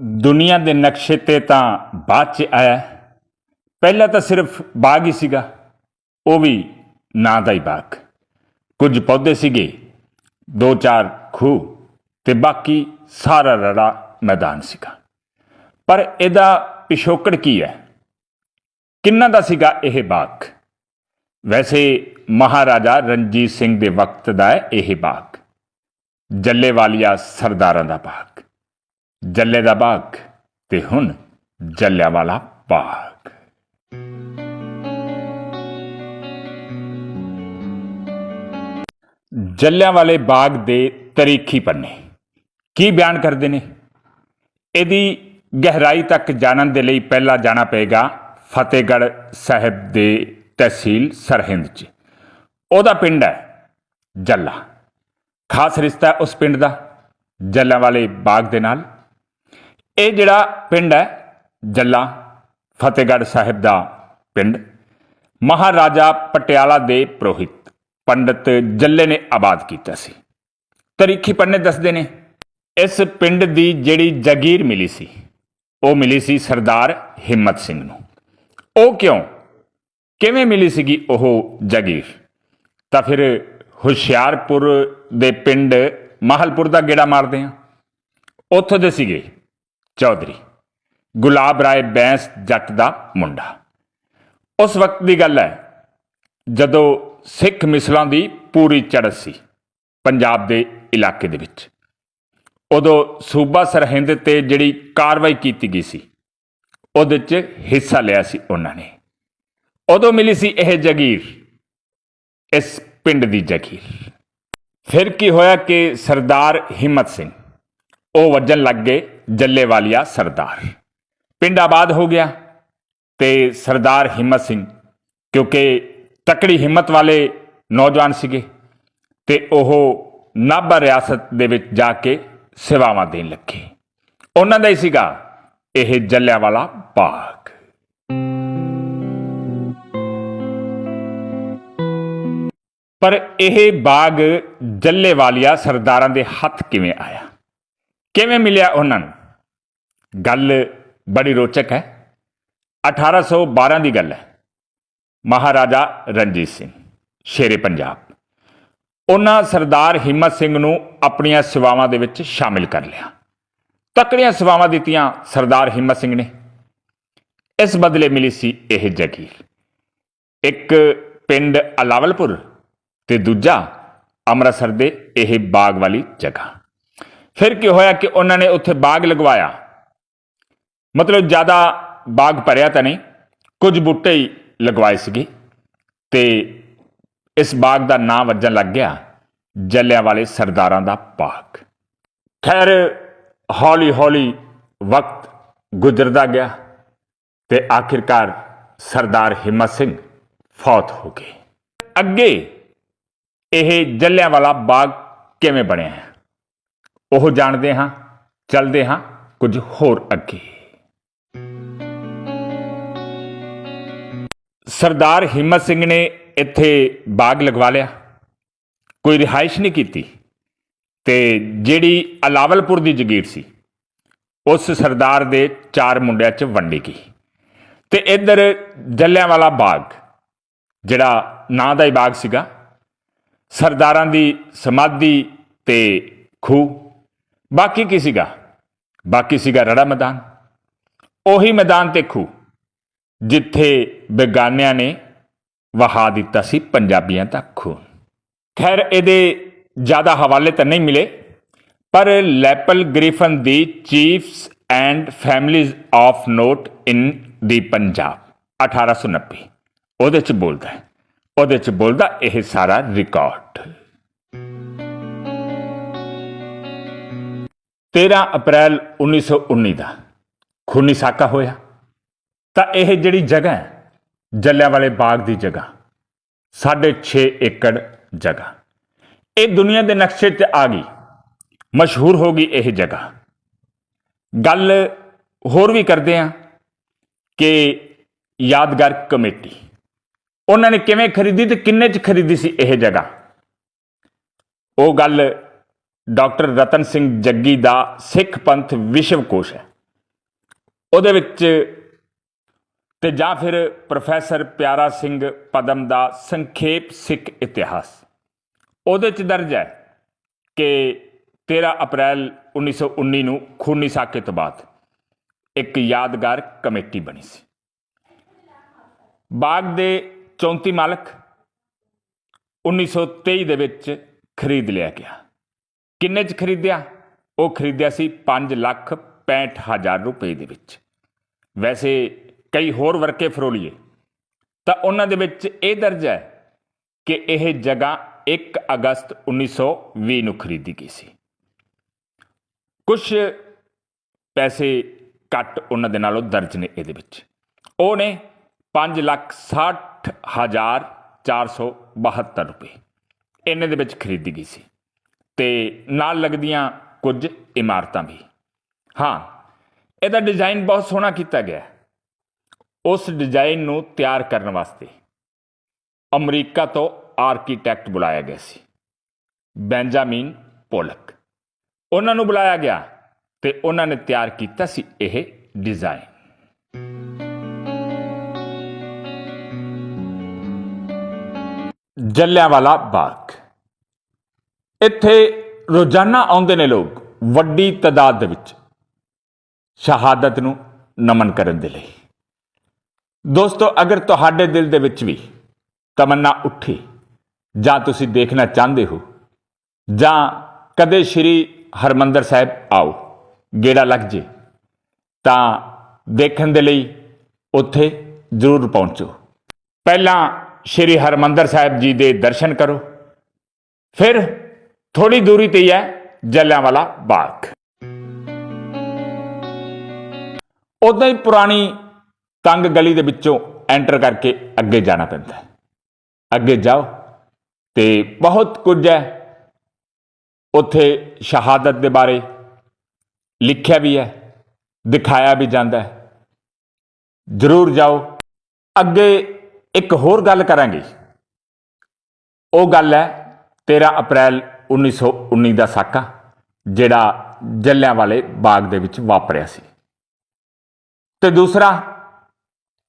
ਦੁਨੀਆ ਦੇ ਨਕਸ਼ੇ ਤੇ ਤਾਂ ਬਾਅਦ ਚ ਆਇਆ। ਪਹਿਲਾਂ ਤਾਂ ਸਿਰਫ ਬਾਗ ਹੀ ਸੀਗਾ। ਉਹ ਵੀ ਨਾਂ ਦਾ ਹੀ ਬਾਗ। ਕੁਝ ਪੌਦੇ ਸੀਗੇ, ਦੋ ਚਾਰ ਖੂਹ ਤੇ ਬਾਕੀ ਸਾਰਾ ਰੜਾ ਮੈਦਾਨ ਸੀਗਾ। ਪਰ ਇਹਦਾ ਪਿਛੋਕੜ ਕੀ ਹੈ? ਕਿੰਨਾ ਦਾ ਸੀਗਾ ਇਹ ਬਾਗ? ਵੈਸੇ ਮਹਾਰਾਜਾ ਰਣਜੀਤ ਸਿੰਘ ਦੇ ਵਕਤ ਦਾ ਇਹ ਬਾਗ। ਜੱਲੇਵਾਲੀਆ ਸਰਦਾਰਾਂ ਦਾ ਬਾਗ। ਜੱਲੇ ਦਾ ਬਾਗ ਤੇ ਹੁਣ ਜੱਲਿਆਂਵਾਲਾ ਬਾਗ। ਜੱਲਿਆਂਵਾਲੇ ਬਾਗ ਦੇ ਤਾਰੀਖੀ ਪੰਨੇ ਕੀ ਬਿਆਨ ਕਰਦੇ ਨੇ? ਇਹਦੀ ਗਹਿਰਾਈ ਤੱਕ ਜਾਣਨ ਦੇ ਲਈ ਪਹਿਲਾਂ ਜਾਣਾ ਪਏਗਾ ਫਤਿਹਗੜ੍ਹ ਸਾਹਿਬ ਦੇ ਤਹਿਸੀਲ ਸਰਹਿੰਦ 'ਚ। ਉਹਦਾ ਪਿੰਡ ਹੈ ਜੱਲਾ। ਖਾਸ ਰਿਸ਼ਤਾ ਉਸ ਪਿੰਡ ਦਾ ਜੱਲਾਂਵਾਲੇ ਬਾਗ ਦੇ ਨਾਲ। ਇਹ ਜਿਹੜਾ ਪਿੰਡ ਹੈ, ਜੱਲਾ ਫਤਿਹਗੜ੍ਹ ਸਾਹਿਬ ਦਾ ਪਿੰਡ, ਮਹਾਰਾਜਾ ਪਟਿਆਲਾ ਦੇ ਪ੍ਰੋਹਿਤ ਪੰਡਤ ਜੱਲੇ ਨੇ ਆਬਾਦ ਕੀਤਾ ਸੀ। ਤਰੀਖੀ ਪੰਨੇ ਦੱਸਦੇ ਨੇ, ਇਸ ਪਿੰਡ ਦੀ ਜਿਹੜੀ ਜਾਗੀਰ ਮਿਲੀ ਸੀ, ਉਹ ਮਿਲੀ ਸੀ ਸਰਦਾਰ ਹਿੰਮਤ ਸਿੰਘ ਨੂੰ। ਉਹ ਕਿਉਂ? ਕਿਵੇਂ ਮਿਲੀ ਸੀਗੀ ਉਹ ਜਾਗੀਰ? ਤਾਂ ਫਿਰ ਹੁਸ਼ਿਆਰਪੁਰ ਦੇ ਪਿੰਡ ਮਾਹਲਪੁਰ ਦਾ ਗੇੜਾ ਮਾਰਦੇ ਆ ਉੱਥੋਂ ਦੇ ਸੀਗੇ। ਚੌਧਰੀ, ਗੁਲਾਬ ਰਾਏ ਬੈਂਸ ਜੱਟ ਦਾ ਮੁੰਡਾ। ਉਸ ਵਕਤ ਦੀ ਗੱਲ ਹੈ, ਜਦੋਂ ਸਿੱਖ ਮਿਸਲਾਂ ਦੀ ਪੂਰੀ ਚੜ੍ਹਤ ਸੀ ਪੰਜਾਬ ਦੇ ਇਲਾਕੇ ਦੇ ਵਿੱਚ। ਉਦੋਂ ਸੂਬਾ ਸਰਹਿੰਦ ਤੇ ਜਿਹੜੀ ਕਾਰਵਾਈ ਕੀਤੀ ਗਈ ਸੀ, ਉਹਦੇ 'ਚ ਹਿੱਸਾ ਲਿਆ ਸੀ ਉਹਨਾਂ ਨੇ। ਉਦੋਂ ਮਿਲੀ ਸੀ ਇਹ ਜਗੀਰ, ਇਸ ਪਿੰਡ ਦੀ ਜਗੀਰ। ਫਿਰ ਕੀ ਹੋਇਆ ਕਿ ਸਰਦਾਰ ਹਿੰਮਤ ਸਿੰਘ ਉਹ ਵੱਜਣ ਲੱਗ ਗਏ ਜੱਲੇਵਾਲੀਆ ਸਰਦਾਰ। ਪਿੰਡ ਆਬਾਦ ਹੋ ਗਿਆ ਤੇ ਸਰਦਾਰ ਹਿੰਮਤ ਸਿੰਘ, ਕਿਉਂਕਿ ਤਕੜੀ ਹਿੰਮਤ ਵਾਲੇ ਨੌਜਵਾਨ ਸੀਗੇ ਤੇ ਉਹ ਨਾਭਾ ਰਿਆਸਤ ਦੇ ਵਿੱਚ ਜਾ ਕੇ ਸੇਵਾਵਾਂ ਦੇਣ ਲੱਗੇ। ਉਹਨਾਂ ਦਾ ਹੀ ਸੀਗਾ ਇਹ ਜੱਲਿਆਂਵਾਲਾ ਬਾਗ। ਪਰ ਇਹ ਬਾਗ ਜੱਲੇਵਾਲੀਆ ਸਰਦਾਰਾਂ ਦੇ ਹੱਥ ਕਿਵੇਂ ਆਇਆ? ਕਿਵੇਂ ਮਿਲਿਆ ਉਹਨਾਂ ਨੂੰ? ਗੱਲ ਬੜੀ ਰੋਚਕ ਹੈ। 1812 ਦੀ ਗੱਲ ਹੈ। ਮਹਾਰਾਜਾ ਰਣਜੀਤ ਸਿੰਘ, ਸ਼ੇਰੇ ਪੰਜਾਬ। ਉਹਨਾਂ ਸਰਦਾਰ ਹਿੰਮਤ ਸਿੰਘ ਨੂੰ ਆਪਣੀਆਂ ਸੇਵਾਵਾਂ ਦੇ ਵਿੱਚ ਸ਼ਾਮਿਲ ਕਰ ਲਿਆ। ਤਕੜੀਆਂ ਸੇਵਾਵਾਂ ਦਿੱਤੀਆਂ ਸਰਦਾਰ ਹਿੰਮਤ ਸਿੰਘ ਨੇ। ਇਸ ਬਦਲੇ ਮਿਲੀ ਸੀ ਇਹ ਜਗੀਰ ਇੱਕ ਪਿੰਡ ਅਲਾਵਲਪੁਰ ਤੇ ਦੂਜਾ ਅੰਮ੍ਰਿਤਸਰ ਦੇ ਇਹ ਬਾਗ ਵਾਲੀ ਜਗ੍ਹਾ। ਫਿਰ ਕੀ ਹੋਇਆ ਕਿ ਉਹਨਾਂ ਨੇ ਉੱਥੇ ਬਾਗ ਲਗਵਾਇਆ? ਮਤਲਬ ਜ਼ਿਆਦਾ ਬਾਗ ਭਰਿਆ ਤਾਂ ਨਹੀਂ, ਕੁਝ ਬੂਟੇ ਹੀ ਲਗਵਾਏ ਸੀਗੇ ਤੇ ਇਸ ਬਾਗ ਦਾ ਨਾਂ ਵੱਜਣ ਲੱਗ ਗਿਆ ਜੱਲਿਆਂ ਵਾਲੇ ਸਰਦਾਰਾਂ ਦਾ ਬਾਗ। ਖੈਰ ਹੌਲੀ ਹੌਲੀ ਵਕਤ ਗੁਜ਼ਰਦਾ ਗਿਆ ਤੇ ਆਖਿਰਕਾਰ ਸਰਦਾਰ ਹਿੰਮਤ ਸਿੰਘ ਫੌਤ ਹੋ ਗਏ। ਅੱਗੇ ਇਹ ਜੱਲਿਆਂ ਵਾਲਾ ਬਾਗ ਕਿਵੇਂ ਬਣਿਆ ਹੈ? ਉਹ ਜਾਣਦੇ ਹਾਂ, ਚੱਲਦੇ ਹਾਂ ਕੁਝ ਹੋਰ ਅੱਗੇ। ਸਰਦਾਰ ਹਿੰਮਤ ਸਿੰਘ ਨੇ ਇੱਥੇ ਬਾਗ ਲਗਵਾ ਲਿਆ। ਕੋਈ ਰਿਹਾਇਸ਼ ਨਹੀਂ ਕੀਤੀ ਤੇ ਜਿਹੜੀ ਅਲਾਵਲਪੁਰ ਦੀ ਜਗੀਰ ਸੀ, ਉਸ ਸਰਦਾਰ ਦੇ ਚਾਰ ਮੁੰਡਿਆਂ 'ਚ ਵੰਡੀ ਗਈ। ਤੇ ਇੱਧਰ ਜੱਲਿਆਂਵਾਲਾ ਬਾਗ, ਜਿਹੜਾ ਨਾਂ ਦਾ ਹੀ ਬਾਗ ਸੀਗਾ, ਸਰਦਾਰਾਂ ਦੀ ਸਮਾਧੀ ਤੇ ਖੂਹ ਬਾਕੀ ਕੀ ਸੀਗਾ? ਬਾਕੀ ਸੀਗਾ ਰੜਾ ਮੈਦਾਨ। ਉਹੀ ਮੈਦਾਨ ਤੇ ਖੂਹ ਜਿੱਥੇ ਬੇਗਾਨਿਆਂ ਨੇ ਵਹਾ ਦਿੱਤਾ ਸੀ ਪੰਜਾਬੀਆਂ ਦਾ ਖੂਨ। ਖੈਰ, ਇਹਦੇ ਜ਼ਿਆਦਾ ਹਵਾਲੇ ਤਾਂ ਨਹੀਂ ਮਿਲੇ, ਪਰ Lepel Griffin the chiefs and families of note in the Punjab 1890 ਉਹਦੇ ਚ ਬੋਲਦਾ ਉਹਦੇ ਚ ਬੋਲਦਾ ਇਹ ਸਾਰਾ ਰਿਕਾਰਡ। 13 ਅਪ੍ਰੈਲ 1919 ਦਾ ਖੂਨੀ ਸਾਕਾ ਹੋਇਆ। ਤਾਂ ਇਹ ਜਿਹੜੀ ਜਗ੍ਹਾ ਹੈ, ਜੱਲਿਆਂਵਾਲੇ ਬਾਗ ਦੀ ਜਗ੍ਹਾ 6.5 ਏਕੜ ਜਗ੍ਹਾ, ਇਹ ਦੁਨੀਆ ਦੇ ਨਕਸ਼ੇ ਤੇ ਆ ਗਈ, ਮਸ਼ਹੂਰ ਹੋ ਗਈ ਇਹ ਜਗ੍ਹਾ। ਗੱਲ ਹੋਰ ਵੀ ਕਰਦੇ ਆ ਕਿ ਯਾਦਗਾਰ ਕਮੇਟੀ, ਉਹਨਾਂ ਨੇ ਕਿਵੇਂ ਖਰੀਦੀ ਤੇ ਕਿੰਨੇ ਚ ਖਰੀਦੀ ਸੀ ਇਹ ਜਗ੍ਹਾ? ਉਹ ਗੱਲ ਡਾਕਟਰ ਰਤਨ ਸਿੰਘ ਜੱਗੀ ਦਾ ਸਿੱਖ ਪੰਥ ਵਿਸ਼ਵ ਕੋਸ਼ ਹੈ। ਉਹਦੇ ਵਿੱਚ ਤੇ ਜਾਂ ਫਿਰ ਪ੍ਰੋਫੈਸਰ ਪਿਆਰਾ ਸਿੰਘ ਪਦਮ ਦਾ ਸੰਖੇਪ ਸਿੱਖ ਇਤਿਹਾਸ। ਉਹਦੇ ਚ ਦਰਜ ਹੈ ਕਿ 13 ਅਪ੍ਰੈਲ 1919 ਨੂੰ ਖੂਨੀ ਸਾਕੇ ਤੋਂ ਬਾਅਦ ਇੱਕ ਯਾਦਗਾਰ ਕਮੇਟੀ ਬਣੀ ਸੀ। ਬਾਗ ਦੇ 34 ਮਾਲਕ 1923 ਦੇ ਵਿੱਚ ਖਰੀਦ ਲਿਆ ਗਿਆ। ਕਿੰਨੇ ਚ ਖਰੀਦਿਆ? ਉਹ ਖਰੀਦਿਆ ਸੀ 5 ਲੱਖ 65 ਹਜ਼ਾਰ ਰੁਪਏ ਦੇ ਵਿੱਚ। ਵੈਸੇ ਕਈ ਹੋਰ ਵਰਕੇ ਫਰੋਲੀਏ। ਤਾਂ ਉਹਨਾਂ ਦੇ ਵਿੱਚ ਇਹ ਦਰਜ ਹੈ ਕਿ ਇਹ ਜਗ੍ਹਾ 1 ਅਗਸਤ 1920 ਨੂੰ ਖਰੀਦੀ ਗਈ ਸੀ। ਕੁਝ ਪੈਸੇ ਘੱਟ ਉਹਨਾਂ ਦੇ ਨਾਲੋਂ ਦਰਜ ਨੇ ਇਹਦੇ ਵਿੱਚ। ਉਹ ਨੇ 5 ਲੱਖ 60 ਹਜ਼ਾਰ 472 ਰੁਪਏ। ਇੰਨੇ ਦੇ ਵਿੱਚ ਖਰੀਦੀ ਗਈ ਸੀ। ਤੇ ਨਾਲ ਲੱਗਦੀਆਂ ਕੁਝ ਇਮਾਰਤਾਂ ਵੀ। ਹਾਂ, ਇਹਦਾ ਡਿਜ਼ਾਈਨ ਬਹੁਤ ਸੋਹਣਾ ਕੀਤਾ ਗਿਆ ਉਸ ਡਿਜ਼ਾਈਨ ਨੂੰ ਤਿਆਰ ਕਰਨ ਵਾਸਤੇ ਅਮਰੀਕਾ ਤੋਂ ਆਰਕੀਟੈਕਟ ਬੁਲਾਇਆ ਗਿਆ ਸੀ, ਬੈਂਜਾਮਿਨ ਪੋਲਕ। ਉਹਨਾਂ ਨੂੰ ਬੁਲਾਇਆ ਗਿਆ ਤੇ ਉਹਨਾਂ ਨੇ ਤਿਆਰ ਕੀਤਾ ਸੀ ਇਹ ਡਿਜ਼ਾਈਨ। ਜਲਿਆਂਵਾਲਾ ਬਾਗ ਇੱਥੇ ਰੋਜ਼ਾਨਾ ਆਉਂਦੇ ਨੇ ਲੋਕ ਵੱਡੀ ਤਦਾਦ ਦੇ ਵਿੱਚ ਸ਼ਹਾਦਤ ਨੂੰ ਨਮਨ ਕਰਨ ਦੇ ਲਈ। ਦੋਸਤੋ, ਅਗਰ ਤੁਹਾਡੇ ਦਿਲ ਦੇ ਵਿੱਚ ਵੀ ਤਮੰਨਾ ਉੱਠੀ, ਜਾਂ ਤੁਸੀਂ ਦੇਖਣਾ ਚਾਹੁੰਦੇ ਹੋ, ਜਾਂ ਕਦੇ ਸ਼੍ਰੀ ਹਰਮੰਦਰ ਸਾਹਿਬ ਆਓ, ਗੇੜਾ ਲੱਗ ਜੇ, ਤਾਂ ਦੇਖਣ ਦੇ ਲਈ ਉੱਥੇ ਜ਼ਰੂਰ ਪਹੁੰਚੋ। ਪਹਿਲਾਂ ਸ਼੍ਰੀ ਹਰਮੰਦਰ ਸਾਹਿਬ ਜੀ ਦੇ ਦਰਸ਼ਨ ਕਰੋ, ਫਿਰ ਥੋੜੀ ਦੂਰੀ ਤੇ ਹੀ ਹੈ ਜਲਿਆਂਵਾਲਾ ਬਾਗ। ਉਦਾਂ ਹੀ ਪੁਰਾਣੀ ਤੰਗ ਗਲੀ ਦੇ ਵਿੱਚੋਂ ਐਂਟਰ ਕਰਕੇ ਅੱਗੇ ਜਾਣਾ ਪੈਂਦਾ ਹੈ। ਅੱਗੇ ਜਾਓ ਤੇ ਬਹੁਤ ਕੁਝ ਹੈ। ਉੱਥੇ ਸ਼ਹਾਦਤ ਦੇ ਬਾਰੇ ਲਿਖਿਆ ਵੀ ਹੈ, ਦਿਖਾਇਆ ਵੀ ਜਾਂਦਾ ਹੈ। ਜ਼ਰੂਰ ਜਾਓ। ਅੱਗੇ ਇੱਕ ਹੋਰ ਗੱਲ ਕਰਾਂਗੇ। ਉਹ ਗੱਲ ਹੈ 13 ਅਪ੍ਰੈਲ 1919 ਦਾ ਸਾਕਾ, ਜਿਹੜਾ ਜੱਲਿਆਂ ਵਾਲੇ ਬਾਗ ਦੇ ਵਿੱਚ ਵਾਪਰਿਆ ਸੀ। ਤੇ ਦੂਸਰਾ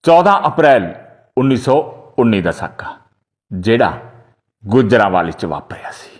14 ਅਪ੍ਰੈਲ 1919 ਦਾ ਸਾਕਾ, ਜਿਹੜਾ ਗੁਜਰਾਂਵਾਲੇ ਚ ਵਾਪਰਿਆ ਸੀ।